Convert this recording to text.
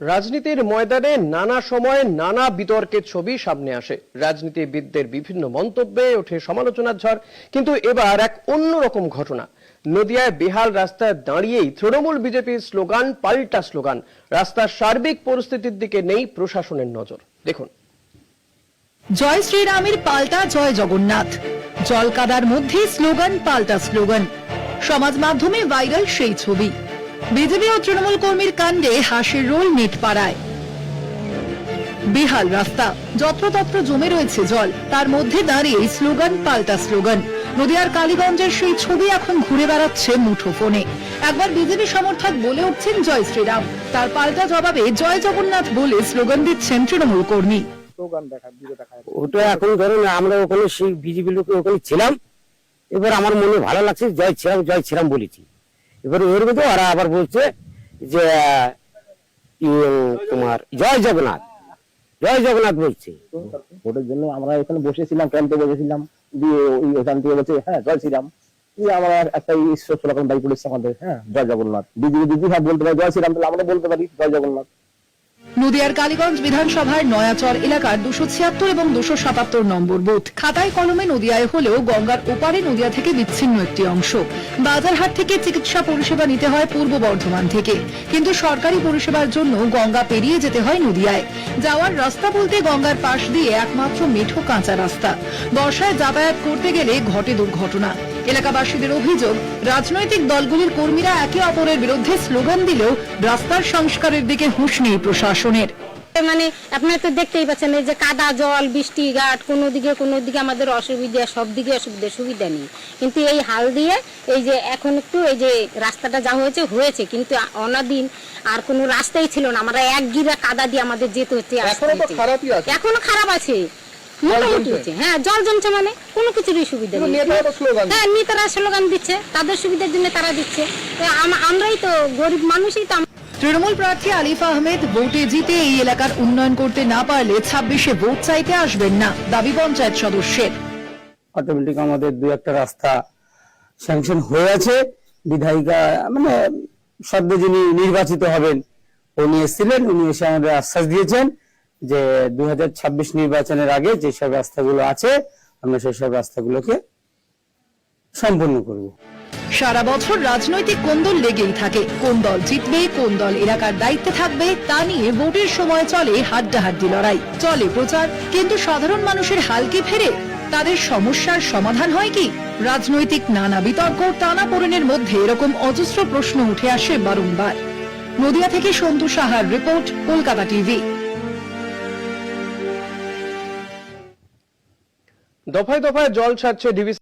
রাজনীতির ময়দানে নানা সময় নানা বিতর্কের ছবি সামনে আসে। রাজনীতিবিদদের বিভিন্ন মন্তব্যে ওঠে সমালোচনার ঝড়, কিন্তু এবার এক অন্যরকম ঘটনা। নদিয়ায় বেহাল রাস্তায় দাঁড়িয়েই তৃণমূল বিজেপির স্লোগান পাল্টা স্লোগান। রাস্তার সার্বিক পরিস্থিতির দিকে নেই প্রশাসনের নজর। দেখুন। জয় শ্রীরামের পাল্টা জয় জগন্নাথ। জল কাদার মধ্যে স্লোগান, পাল্টা স্লোগান। সমাজ মাধ্যমে ভাইরাল সেই ছবি। বিজেপি ও তৃণমূল কর্মীর কাণ্ডে হাসির রোল নেট পাড়ায়। বেহাল রাস্তা যত্রতত্র জমে রয়েছে জল তার মধ্যে দাঁড়িয়ে স্লোগান পাল্টা স্লোগান। নদিয়ার কালীগঞ্জের সেই ছবি এখন ঘুরে বেড়াচ্ছে মুঠো ফোনে একবার বিজেপি সমর্থক বলে উঠছেন জয় শ্রীরাম। তার পাল্টা জবাবে জয় জগন্নাথ বলে স্লোগান দিচ্ছেন তৃণমূল কর্মী। ওটা এখন ধরুন আমরা ওখানে সেই বিজেপি লোক ওখানে ছিলাম। এবার আমার মনে ভালো লাগছে জয় ছিলাম জয় ছিলাম বলেছি। এবার ওর মধ্যে ওরা আবার বলছে যে তোমার জয় জগন্নাথ। জয় জগন্নাথ বলছে। ওটার জন্য আমরা এখানে বসেছিলাম, ক্যাম্পে বসেছিলাম, দিয়ে ওখান থেকে বলছে হ্যাঁ জয় শ্রীরাম। আমরা একটা ঈশ্বর স্লোগান বাই করেছে আমাদের হ্যাঁ জয় জগন্নাথ। দিদি দিদি হ্যাঁ বলতে পারি, জয় শ্রীরাম, তাহলে আমরা বলতে পারি, জয় জগন্নাথ। নদিয়ার কালীগঞ্জ বিধানসভার নয়াচর এলাকার দুশো ছিয়াত্তর এবং দুশো সাতাত্তর নম্বর বুথ। খাতায় কলমে নদিয়ায় হলেও গঙ্গার ওপারে নদিয়া থেকে বিচ্ছিন্ন একটি অংশ। বাজারহাট থেকে চিকিৎসা পরিষেবা নিতে হয় পূর্ব বর্ধমান থেকে। কিন্তু সরকারি পরিষেবার জন্য গঙ্গা পেরিয়ে যেতে হয় নদিয়ায়। যাওয়ার রাস্তা বলতে গঙ্গার পাশ দিয়ে একমাত্র মেঠো কাঁচা রাস্তা। বর্ষায় যাতায়াত করতে গেলে ঘটে দুর্ঘটনা। এলাকাবাসীদের অভিযোগ রাজনৈতিক দলগুলির কর্মীরা একে অপরের বিরুদ্ধে স্লোগান দিলেও রাস্তার সংস্কারের দিকে হুঁশ নেই প্রশাসনের মানে আপনারা তো দেখতেই পাচ্ছেন এই যে কাদা জল বৃষ্টি ঘাট কোনো দিকে কোনো দিকে আমাদের অসুবিধা সব দিকে অসুবিধা সুবিধা নেই কিন্তু এই হাল দিয়ে এই যে এখন একটু এই যে রাস্তাটা যা হয়েছে হয়েছে কিন্তু অনাদিন আর কোনো রাস্তাই ছিল না আমরা এক গিরা কাদা দিয়ে আমাদের যেতে হচ্ছে আসতে এখনও তো হচ্ছে। খারাপই আছে। এখনও খারাপ আছে মোটামুটি হচ্ছে হ্যাঁ জল জমছে মানে কোনো কিছুরই সুবিধা নেই। স্লোগান হ্যাঁ নেতারা স্লোগান দিচ্ছে। তাদের সুবিধার জন্য তারা দিচ্ছে। আমরাই তো গরিব মানুষই তো তৃণমূল প্রার্থী আলিফ আহমেদ ভোটে জিতে এই এলাকার উন্নয়ন করতে না পারলে ছাব্বিশে ভোট চাইতে আসবেন না দাবি পঞ্চায়েত সদস্যের। অটোমেটিক আমাদের দু একটা রাস্তা স্যাংশন হয়ে আছে বিধায়িকা মানে সদ্য যিনি নির্বাচিত হবেন উনি এসেছিলেন উনি এসে আমাদের আশ্বাস দিয়েছেন। যে দুই নির্বাচনের আগে যেসব রাস্তাগুলো আছে, আমরা সেসব রাস্তাগুলোকে সম্পন্ন করব। সারা বছর রাজনৈতিক কোন্দল লেগেই থাকে। কোন দল জিতবে, কোন দল এলাকার দায়িত্বে থাকবে, তা নিয়ে ভোটের সময় চলে হাড্ডাহাড্ডি লড়াই। চলে প্রচার, কিন্তু সাধারণ মানুষের হালকে ফেরে তাদের সমস্যার সমাধান হয় কি? রাজনৈতিক নানা বিতর্ক টানাপোড়েনের মধ্যে এরকম অজস্র প্রশ্ন উঠে আসে বারংবার। নদিয়া থেকে সন্তু সাহার রিপোর্ট, কলকাতা টিভি। দফায় দফায় জল ছাড়ছে ডিভিসি